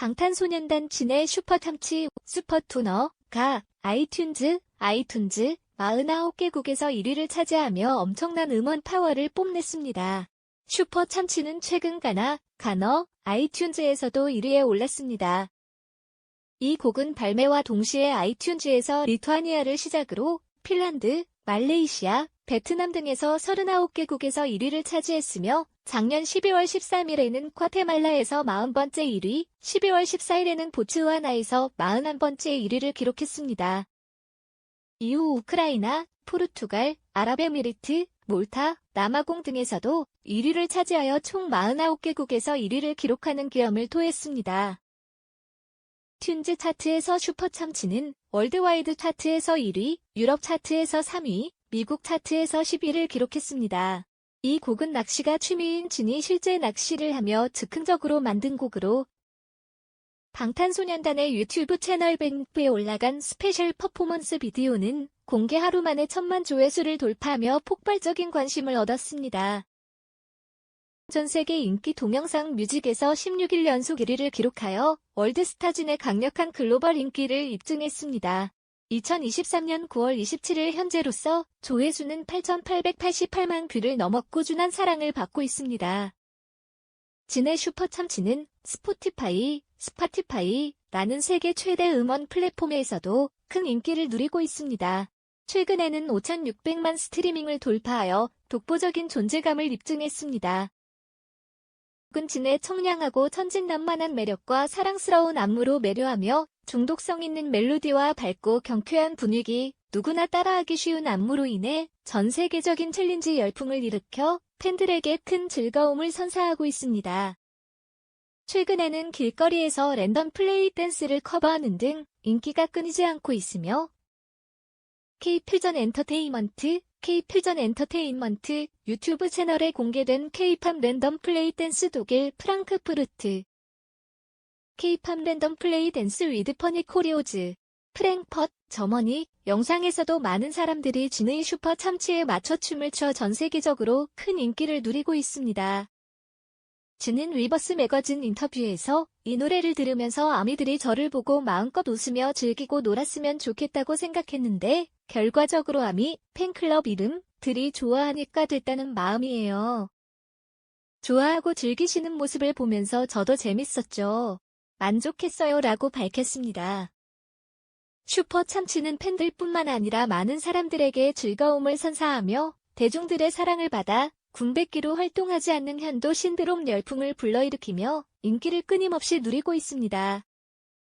방탄소년단 진의 슈퍼탐치 슈퍼투너가 아이튠즈, 아이튠즈 49개국에서 1위를 차지하며 엄청난 음원 파워를 뽐냈습니다. 슈퍼 참치는 최근 가나, 가너, 아이튠즈에서도 1위에 올랐습니다. 이 곡은 발매와 동시에 아이튠즈에서 리투아니아를 시작으로 핀란드, 말레이시아, 베트남 등에서 39개국에서 1위를 차지했으며 작년 12월 13일에는 과테말라에서 40번째 1위, 12월 14일에는 보츠와나에서 41번째 1위를 기록했습니다. 이후 우크라이나, 포르투갈, 아랍에미리트, 몰타, 남아공 등에서도 1위를 차지하여 총 49개국에서 1위를 기록하는 기염을 토했습니다. 튠즈 차트에서 슈퍼 참치는 월드와이드 차트에서 1위, 유럽 차트에서 3위, 미국 차트에서 10위를 기록했습니다. 이 곡은 낚시가 취미인 진이 실제 낚시를 하며 즉흥적으로 만든 곡으로 방탄소년단의 유튜브 채널 뱅크에 올라간 스페셜 퍼포먼스 비디오는 공개 하루 만에 천만 조회수를 돌파하며 폭발적인 관심을 얻었습니다. 전 세계 인기 동영상 뮤직에서 16일 연속 1위를 기록하여 월드스타진의 강력한 글로벌 인기를 입증했습니다. 2023년 9월 27일 현재로서 조회수는 8,888만 뷰를 넘어 꾸준한 사랑을 받고 있습니다. 진의 슈퍼 참치는 스포티파이, 스파티파이라는 세계 최대 음원 플랫폼에서도 큰 인기를 누리고 있습니다. 최근에는 5,600만 스트리밍을 돌파하여 독보적인 존재감을 입증했습니다. 곡은 진의 청량하고 천진난만한 매력과 사랑스러운 안무로 매료하며 중독성 있는 멜로디와 밝고 경쾌한 분위기, 누구나 따라하기 쉬운 안무로 인해 전 세계적인 챌린지 열풍을 일으켜 팬들에게 큰 즐거움을 선사하고 있습니다. 최근에는 길거리에서 랜덤 플레이 댄스를 커버하는 등 인기가 끊이지 않고 있으며 K필전 엔터테인먼트, K필전 엔터테인먼트 유튜브 채널에 공개된 K팝 랜덤 플레이 댄스 독일 프랑크푸르트 K팝 랜덤 플레이 댄스 위드 퍼니 코리오즈 프랭퍼트 저머니 영상에서도 많은 사람들이 진의 슈퍼 참치에 맞춰 춤을 춰 전 세계적으로 큰 인기를 누리고 있습니다. 진은 위버스 매거진 인터뷰에서 이 노래를 들으면서 아미들이 저를 보고 마음껏 웃으며 즐기고 놀았으면 좋겠다고 생각했는데 결과적으로 아미 팬클럽 이름 들이 좋아하니까 됐다는 마음이에요. 좋아하고 즐기시는 모습을 보면서 저도 재밌었죠. 만족했어요 라고 밝혔습니다. 슈퍼 참치는 팬들뿐만 아니라 많은 사람들에게 즐거움을 선사하며 대중들의 사랑을 받아 군백기로 활동하지 않는 현도 신드롬 열풍을 불러일으키며 인기를 끊임없이 누리고 있습니다.